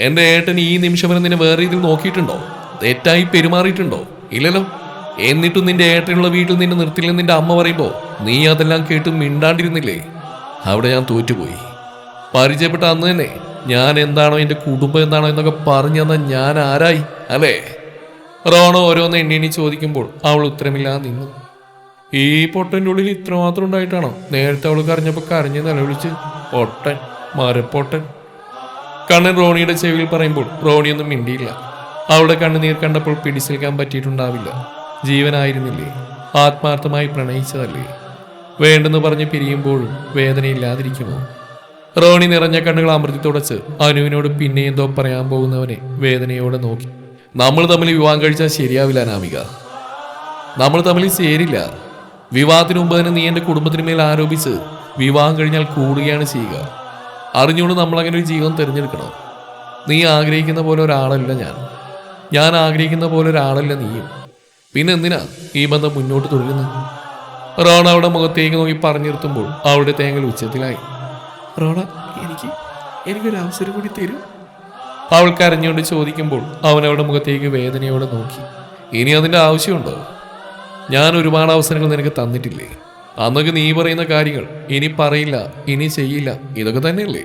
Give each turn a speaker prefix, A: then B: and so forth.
A: എന്റെ ഏട്ടൻ ഈ നിമിഷം വരെ നിന്നെ വേറെ രീതിയിൽ നോക്കിയിട്ടുണ്ടോ? തെറ്റായി പെരുമാറിയിട്ടുണ്ടോ? ഇല്ലല്ലോ. എന്നിട്ടും നിന്റെ ഏട്ടനുള്ള വീട്ടിൽ നിന്നെ നിർത്തില്ലെന്ന് നിന്റെ അമ്മ പറയുമ്പോൾ നീ അതെല്ലാം കേട്ട് മിണ്ടാണ്ടിരുന്നില്ലേ? അവിടെ ഞാൻ തോറ്റുപോയി. പരിചയപ്പെട്ട അന്ന് തന്നെ ഞാൻ എന്താണോ എന്റെ കുടുംബം എന്താണോ എന്നൊക്കെ പറഞ്ഞു തന്ന ഞാൻ ആരായി അല്ലേ? റോണോ ഓരോന്ന് എണ്ണി എണ്ണി ചോദിക്കുമ്പോൾ അവൾ ഉത്തരമില്ലാതെ നിന്നു. ഈ പൊട്ടന്റെ ഉള്ളിൽ ഇത്രമാത്രം ഉണ്ടായിട്ടാണോ? നേരത്തെ അവൾ കരഞ്ഞപ്പോൾ കരഞ്ഞ് നിലവിളിച്ച് പൊട്ടൻ മരപ്പൊട്ടൻ. കണ്ണൻ റോണിയുടെ ചെവിയിൽ പറയുമ്പോൾ റോണിയൊന്നും മിണ്ടിയില്ല. അവളുടെ കണ്ണുനീർ കണ്ടപ്പോൾ പിടിച്ചേൽക്കാൻ പറ്റിയിട്ടുണ്ടാവില്ല. ജീവനായിരുന്നില്ലേ? ആത്മാർത്ഥമായി പ്രണയിച്ചതല്ലേ? വേണ്ടെന്ന് പറഞ്ഞ് പിരിയുമ്പോഴും വേദനയില്ലാതിരിക്കുമോ? റോണി നിറഞ്ഞ കണ്ണുകൾ അമൃതി തുടച്ച് അനുവിനോട് പിന്നെ എന്തോ പറയാൻ പോകുന്നവനെ വേദനയോടെ നോക്കി. നമ്മൾ തമ്മിൽ വിവാഹം കഴിച്ചാൽ ശരിയാവില്ല നാമിക നമ്മൾ തമ്മിൽ ചേരില്ല. വിവാഹത്തിന് മുമ്പ് തന്നെ നീ എന്റെ കുടുംബത്തിന് മേൽ ആരോപിച്ച് വിവാഹം കഴിഞ്ഞാൽ കൂടുകയാണ് ചെയ്യുക. അറിഞ്ഞുകൊണ്ട് നമ്മളങ്ങനെ ഒരു ജീവിതം തിരഞ്ഞെടുക്കണം? നീ ആഗ്രഹിക്കുന്ന പോലെ ഒരാളല്ല ഞാൻ. ഞാൻ ആഗ്രഹിക്കുന്ന പോലെ ഒരാളല്ല നീയും. പിന്നെ എന്തിനാ ഈ ബന്ധം മുന്നോട്ട് തുടരുന്നത് റോണ അവിടെ മുഖത്തേക്ക് നോക്കി പറഞ്ഞു നിർത്തുമ്പോൾ അവളുടെ തേങ്ങൽ ഉച്ചത്തിലായി. റോണ എനിക്ക് എനിക്കൊരു അവസരം കൂടി തരും. അവൾ കരഞ്ഞുകൊണ്ട് ചോദിക്കുമ്പോൾ അവൻ അവളുടെ മുഖത്തേക്ക് വേദനയോടെ നോക്കി. ഇനി അതിന്റെ ആവശ്യമുണ്ടോ? ഞാൻ ഒരുപാട് അവസരങ്ങൾ നിനക്ക് തന്നിട്ടില്ലേ? അന്നൊക്കെ നീ പറയുന്ന കാര്യങ്ങൾ ഇനി പറയില്ല ഇനി ചെയ്യില്ല ഇതൊക്കെ തന്നെയല്ലേ?